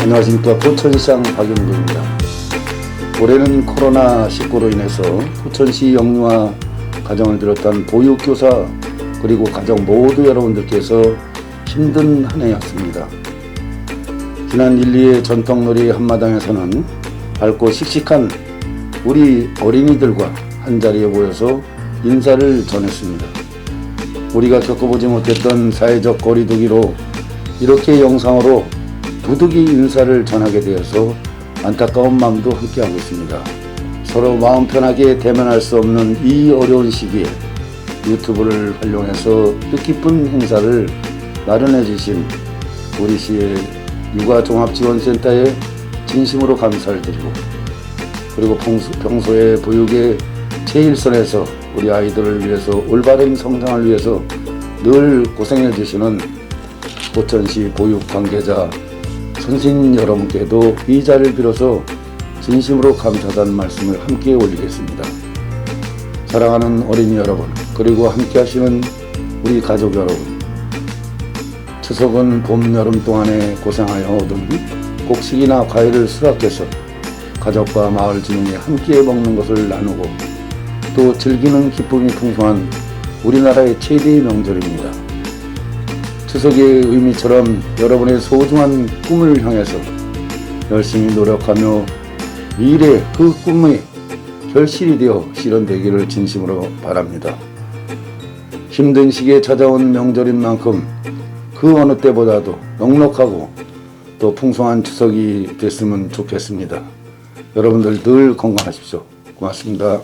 안녕하십니까 포천시장 박영구입니다. 올해는 코로나19로 인해서 포천시 영유아 가정을 비롯한 보육교사 그리고 가정 모두 여러분들께서 힘든 한 해였습니다. 지난 1, 2회 전통놀이 한마당에서는 밝고 씩씩한 우리 어린이들과 한자리에 모여서 인사를 전했습니다. 우리가 겪어보지 못했던 사회적 거리두기로 이렇게 영상으로 부득이 인사를 전하게 되어서 안타까운 마음도 함께하고 있습니다. 서로 마음 편하게 대면할 수 없는 이 어려운 시기에 유튜브를 활용해서 뜻깊은 행사를 마련해 주신 우리 시의 육아종합지원센터에 진심으로 감사를 드리고 그리고 평소, 평소에 보육의 최일선에서 우리 아이들을 위해서 올바른 성장을 위해서 늘 고생해 주시는 포천시 보육 관계자 선생님 여러분께도 이 자리를 빌어서 진심으로 감사하다는 말씀을 함께 올리겠습니다. 사랑하는 어린이 여러분, 그리고 함께 하시는 우리 가족 여러분, 추석은 봄, 여름 동안에 고생하여 얻은 곡식이나 과일을 수확해서 가족과 마을 주민이 함께 먹는 것을 나누고 또 즐기는 기쁨이 풍성한 우리나라의 최대의 명절입니다. 추석의 의미처럼 여러분의 소중한 꿈을 향해서 열심히 노력하며 미래 그 꿈이 결실이 되어 실현되기를 진심으로 바랍니다. 힘든 시기에 찾아온 명절인 만큼 그 어느 때보다도 넉넉하고 또 풍성한 추석이 됐으면 좋겠습니다. 여러분들 늘 건강하십시오. 고맙습니다.